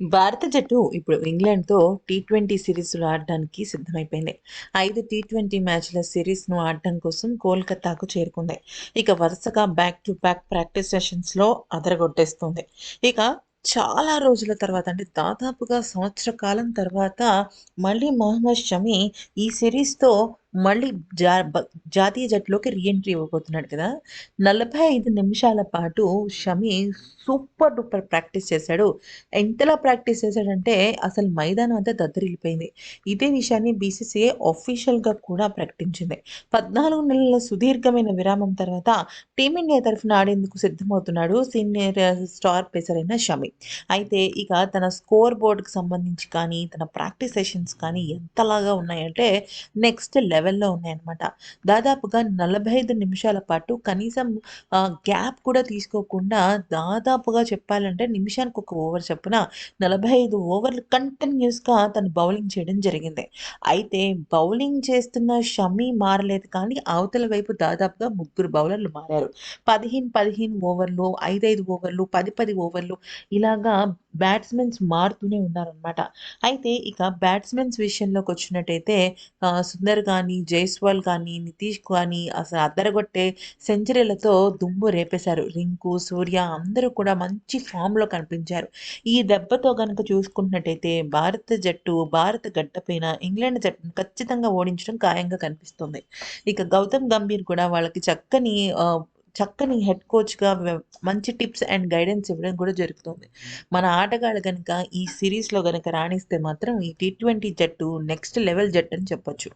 భారత జట్టు ఇప్పుడు ఇంగ్లాండ్‌తో టీ ట్వంటీ సిరీస్‌లో ఆడడానికి సిద్ధమైపోయింది. ఐదు టీ ట్వంటీ మ్యాచ్‌ల సిరీస్‌ను ఆడటం కోసం కోల్‌కతాకు చేరుకుంది. ఇక వరుసగా బ్యాక్ టు బ్యాక్ ప్రాక్టీస్ సెషన్స్‌లో అదరగొట్టేస్తుంది. ఇక చాలా రోజుల తర్వాత అంటే దాదాపుగా సంవత్సర కాలం తర్వాత మళ్ళీ మహమ్మద్ షమి ఈ సిరీస్‌తో మళ్ళీ జా జాతీయ జట్టులోకి రీ ఎంట్రీ ఇవ్వబోతున్నాడు కదా! 45 నిమిషాల పాటు షమి సూపర్ డూపర్ ప్రాక్టీస్ చేశాడు. ఎంతలా ప్రాక్టీస్ చేశాడంటే అసలు మైదానం అంతా దద్దరిల్లిపోయింది. ఇదే విషయాన్ని బీసీసీఐ ఆఫీషియల్‌గా కూడా ప్రకటించింది. 14 నెలల సుదీర్ఘమైన విరామం తర్వాత టీమిండియా తరఫున ఆడేందుకు సిద్ధమవుతున్నాడు సీనియర్ స్టార్ పేసర్ అయిన షమి. అయితే ఇక తన స్కోర్ బోర్డ్‌కి సంబంధించి కానీ, తన ప్రాక్టీస్ సెషన్స్ కానీ ఎంతలాగా ఉన్నాయంటే నెక్స్ట్ లెవెల్‌లో ఉన్నాయన్నమాట. దాదాపుగా 45 నిమిషాల పాటు కనీసం గ్యాప్ కూడా తీసుకోకుండా దాదాపుగా చెప్పాలంటే నిమిషానికి ఒక ఓవర్ చొప్పున 45 ఓవర్లు కంటిన్యూస్గా తను బౌలింగ్ చేయడం జరిగింది. అయితే బౌలింగ్ చేస్తున్న షమీ మారలేదు కానీ అవతల వైపు దాదాపుగా ముగ్గురు బౌలర్లు మారారు. 15, 15 ఓవర్లు, 5, 5 ఓవర్లు, పది పది ఓవర్లు ఇలాగా బ్యాట్స్‌మెన్స్ మారుతూనే ఉన్నారనమాట. అయితే ఇక బ్యాట్స్‌మెన్స్ విషయంలోకి వచ్చినట్టయితే సుందర్ కానీ జైస్వాల్ కానీ, నితీష్ కానీ అసలు అద్దరగొట్టే సెంచరీలతో దుమ్ము రేపేశారు. రింకు, సూర్య అందరూ కూడా మంచి ఫామ్‌లో కనిపించారు. ఈ దెబ్బతో కనుక చూసుకున్నట్టయితే భారత జట్టు భారత గడ్డపైన ఇంగ్లాండ్ జట్టును ఖచ్చితంగా ఓడించడం ఖాయంగా కనిపిస్తుంది. ఇక గౌతమ్ గంభీర్ కూడా వాళ్ళకి చక్కని చక్కని హెడ్ కోచ్‌గా మంచి టిప్స్ అండ్ గైడెన్స్ ఇవ్వడం కూడా జరుగుతుంది. మన ఆటగాళ్ళు కనుక ఈ సిరీస్‌లో కనుక రాణిస్తే మాత్రం ఈ టీ ట్వంటీ జట్టు నెక్స్ట్ లెవెల్ జట్టు అని చెప్పొచ్చు.